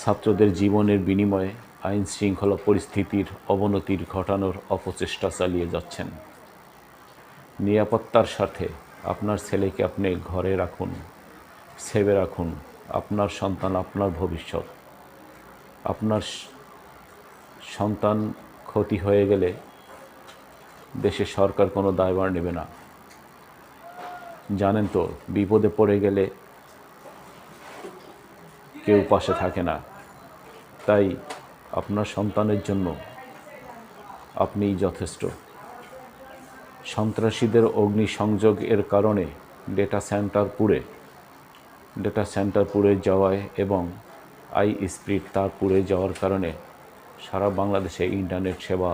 ছাত্রদের জীবনের বিনিময়ে আইন শৃঙ্খলা পরিস্থিতির অবনতির ঘটানোর অপচেষ্টা চালিয়ে যাচ্ছেন। নিরাপত্তার সাথে আপনার ছেলেকে আপনি ঘরে রাখুন সেভে রাখুন, আপনার সন্তান আপনার ভবিষ্যৎ। আপনার সন্তান ক্ষতি হয়ে গেলে দেশে সরকার কোনো দায়ভার নেবে না। জানেন তো, বিপদে পড়ে গেলে কেউ পাশে থাকে না। তাই আপনার সন্তানের জন্য আপনিই যথেষ্ট। সন্ত্রাসীদের অগ্নিসংযোগ এর কারণে ডেটা সেন্টার পুড়ে, ডেটা সেন্টার পুড়ে যাওয়ায় এবং আই স্পিড তার পুড়ে যাওয়ার কারণে সারা বাংলাদেশে ইন্টারনেট সেবা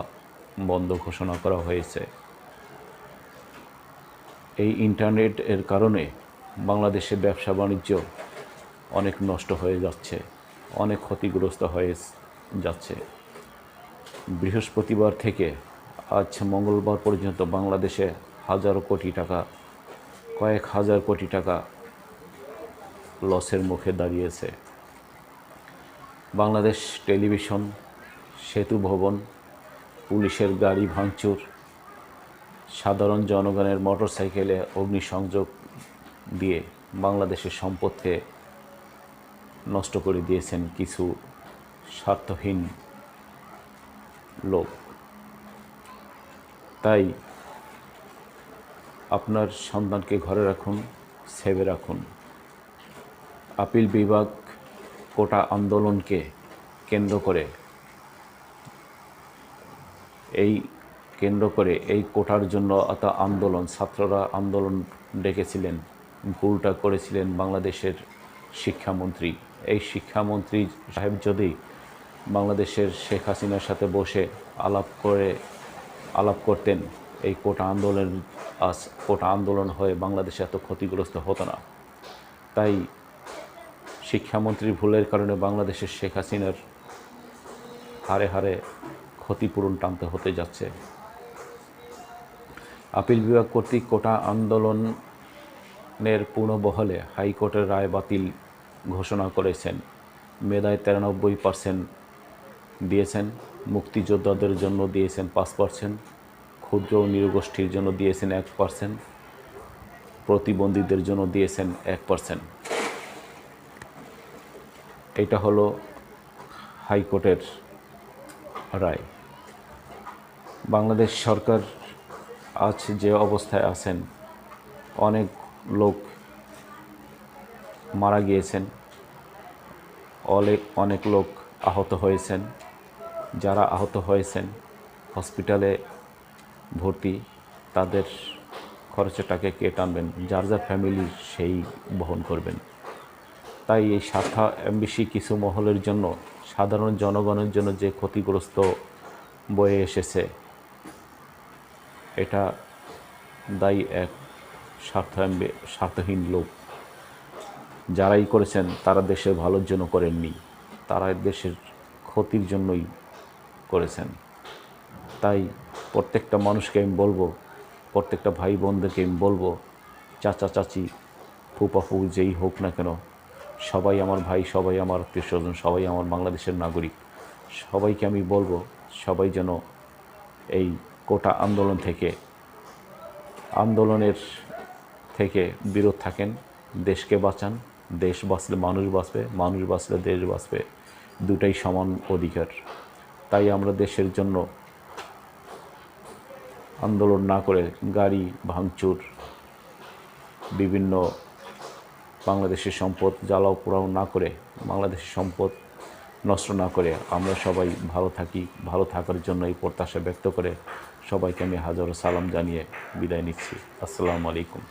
বন্ধ ঘোষণা করা হয়েছে। এই ইন্টারনেট এর কারণে বাংলাদেশে ব্যবসা বাণিজ্য অনেক নষ্ট হয়ে যাচ্ছে, অনেক ক্ষতিগ্রস্ত হয়ে যাচ্ছে। বৃহস্পতিবার থেকে আজ মঙ্গলবার পর্যন্ত বাংলাদেশে হাজারো কোটি টাকা, কয়েক হাজার কোটি টাকা লসের মুখে দাঁড়িয়েছে। বাংলাদেশ টেলিভিশন, সেতু ভবন, পুলিশের গাড়ি ভাঙচুর, সাধারণ জনগণের মোটরসাইকেলে অগ্নিসংযোগ দিয়ে বাংলাদেশের সম্পদকে নষ্ট করে দিয়েছেন কিছু স্বার্থহীন লোক। তাই আপনার সন্তানকে ঘরে রাখুন সেভে রাখুন। আপিল বিভাগ কোটা আন্দোলনকে কেন্দ্র করে, এই কেন্দ্র করে, এই কোটার জন্য অত আন্দোলন, ছাত্ররা আন্দোলন ডেকেছিলেন, ভুলটা করেছিলেন বাংলাদেশের শিক্ষামন্ত্রী। এই শিক্ষামন্ত্রী সাহেব যদি বাংলাদেশের শেখ হাসিনার সাথে বসে আলাপ করে, আলাপ করতেন, এই কোটা আন্দোলন, আজ কোটা আন্দোলন হয়ে বাংলাদেশে এত ক্ষতিগ্রস্ত হতো না। তাই শিক্ষামন্ত্রীর ভুলের কারণে বাংলাদেশের শেখ হাসিনার হারে হারে ক্ষতিপূরণ টানতে হতে যাচ্ছে। আপিল বিভাগ কর্তৃক কোটা আন্দোলনের পুনর্বহলে হাইকোর্টের রায় বাতিল ঘোষণা করেছেন। মেধায় তিরানব্বই পার্সেন্ট দিয়েছেন, মুক্তিযোদ্ধাদের জন্য দিয়েছেন পাঁচ পার্সেন্ট ক্ষুদ্র নিরগোষ্ঠীর জন্য দিয়েছেন এক পার্সেন্ট প্রতিবন্ধীদের জন্য দিয়েছেন এক পার্সেন্ট এটা হলো হাইকোর্টের রায়। বাংলাদেশ সরকার আজ যে অবস্থায় আছেন, অনেক লোক মারা গিয়েছেন। অনেক অনেক লোক আহত হয়েছেন। যারা আহত হয়েছেন, হসপিটালে ভর্তি, তাদের খরচের টাকা কে টানবেন? যার যার ফ্যামিলি সেই বহন করবেন। তাই এই শাখা এমবিসি কিছু মহলের জন্য, সাধারণ জনগণের জন্য যে ক্ষতিগ্রস্ত বয়ে এসেছে, এটা দায়ী এক স্বার্থ স্বার্থহীন লোক যারাই করেছেন, তারা দেশের ভালোর জন্য করেননি। তারা দেশের ক্ষতির জন্যই করেছেন। তাই প্রত্যেকটা মানুষকে আমি বলব, প্রত্যেকটা ভাই বোনদেরকে আমি বলব, চাচা, চাচি, ফুপা ফু যেই হোক না কেন, সবাই আমার ভাই, সবাই আমার আত্মীয় স্বজন, সবাই আমার বাংলাদেশের নাগরিক, সবাইকে আমি বলব, সবাই যেন এই কোটা আন্দোলন থেকে, আন্দোলনের থেকে বিরত থাকেন, দেশকে বাঁচান দেশ বাঁচলে মানুষ বাঁচবে, মানুষ বাঁচলে দেশ বাঁচবে, দুটাই সমান অধিকার। তাই আমরা দেশের জন্য আন্দোলন না করে গাড়ি, ভাঙচুর, বিভিন্ন বাংলাদেশের সম্পদ জ্বালাও পোড়াও না করে, বাংলাদেশের সম্পদ নষ্ট না করে আমরা সবাই ভালো থাকি, ভালো থাকার জন্য এই প্রত্যাশা ব্যক্ত করে সবাইকে আমি হাজারো সালাম জানিয়ে বিদায় নিচ্ছি। আসসালামু আলাইকুম।